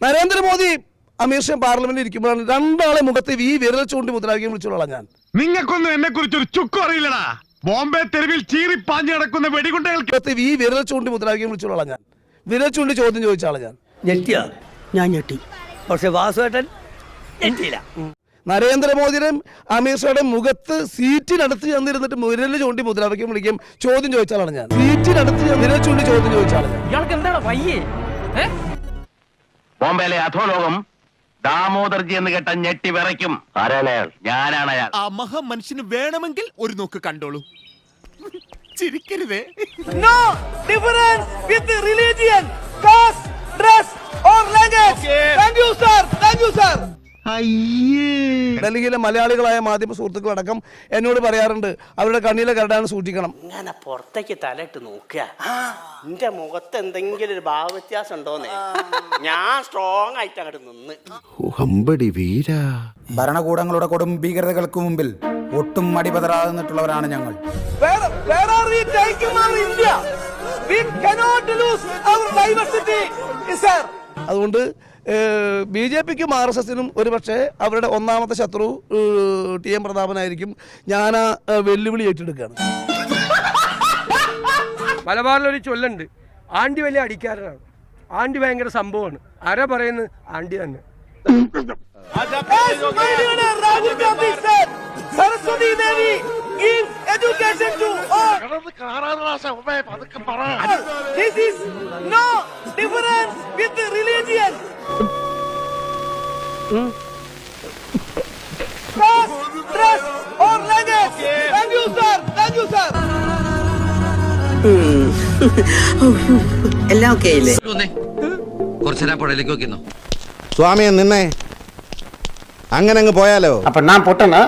നരേന്ദ്രമോദി അമീർഷൻ പാർലമെന്റിൽ ഇരിക്കുമ്പോഴാണ് രണ്ടാളെ മുഖത്ത് ഈ വിരൽ ചൂണ്ടി മുദ്രാവാക്യം വിളിച്ചോളാം ഞാൻ. നിങ്ങൾക്കൊന്നും എന്നെ കുറിച്ചൊരു ചുക്കും അറിയില്ലടാ. ബോംബെ തെരുവിൽ ചീറി പാഞ്ഞു കിടക്കുന്ന വെടികുണ്ടകൾക്ക് മുഖത്ത് ഈ വിരൽ ചൂണ്ടി മുദ്രാവാക്യം വിളിച്ചോളാം ഞാൻ. വിരൽ ചൂണ്ടി ചോദ്യം ചോദിച്ചാളാ ഞാൻ. ഞെട്ടിയാ? ഞാൻ ഞെട്ടി. പക്ഷെ വാസുവേട്ടൻ ഞെട്ടിയില്ല. നരേന്ദ്രമോദിയുടെയും അമീർഷായുടെ മുഖത്ത് സീറ്റിനടുത്ത് ചെന്നിരുന്നിട്ട് മുരൽ ചൂണ്ടി മുദ്രാവാക്യം വിളിക്കും ചോദ്യം ചോദിച്ചാലാണ് ഞാൻ. സീറ്റിനടുത്ത് ചെന്ന് വിരൽ ചൂണ്ടി ചോദ്യം ചോദിച്ച ആളാണ് ഞാൻ. ബോംബെയിലെ അധോലോകം ദാമോദർജി എന്ന് കേട്ട ഞെട്ടി വിറയ്ക്കും ആരാണ് അയാൾ ഞാനാണ് അയാൾ ആ മഹാമനുഷ്യന് വേണമെങ്കിൽ ഒരു നോക്ക് കണ്ടോളൂ ചിരിക്കരുതേ No difference with religion, caste, dress or language. Thank you, sir. Thank you, sir. ഡൽഹിയിലെ മലയാളികളായ മാധ്യമ സുഹൃത്തുക്കളടക്കം എന്നോട് പറയാറുണ്ട് അവരുടെ കണ്ണിലെ കരടാണ് സൂക്ഷിക്കണം. ഇങ്ങനെ പുറത്തേക്ക് തലയിട്ട് നോക്കുക. എന്റെ മുഖത്ത് എന്തെങ്കിലും ഒരു ഭാവവ്യത്യാസം ഉണ്ടോന്ന്? ഞാൻ സ്ട്രോങ് ആയിട്ട് അങ്ങോട്ട് നിന്ന്. ഹമ്പടി വീരാ. ഭരണകൂടങ്ങളുടെ കൊടും ഭീകരതകൾക്ക് മുമ്പിൽ ഒട്ടും മടിപതറാതെ നിന്നിട്ടുള്ളവരാണ് ഞങ്ങൾ. India? We cannot lose our diversity, sir. അതുകൊണ്ട് ബി ജെ പിക്കും ആർ എസ് എസിനും ഒരുപക്ഷെ അവരുടെ ഒന്നാമത്തെ ശത്രു ടി എം പ്രതാപനായിരിക്കും. ഞാൻ ആ വെല്ലുവിളി ഏറ്റെടുക്കുകയാണ്. മലബാറിലൊരു ചൊല്ലുണ്ട്. ആണ്ടി വലിയ അടിക്കാരനാണ്. ആണ്ടി ഭയങ്കര സംഭവമാണ്. ആരാ പറയുന്നത്? ആണ്ടി തന്നെ. Saraswati Devi education to all. This is no difference with religion. Caste, dress or language. Thank you, sir. Thank you, sir. എല്ലാം ഓക്കെ ഇല്ലേ കുറച്ചേരാ പുഴയിലേക്ക് വെക്കുന്നു. സ്വാമി നിന്നേ. അങ്ങനെ അങ്ങ് പോയാലോ? അപ്പൊ ഞാൻ പൊട്ടനാ?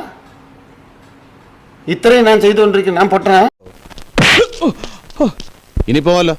ഇത്രയും ഞാൻ ചെയ്തുകൊണ്ടിരിക്കുന്നു. ഞാൻ പൊട്ടനാ? ഇനി പോവല്ലോ.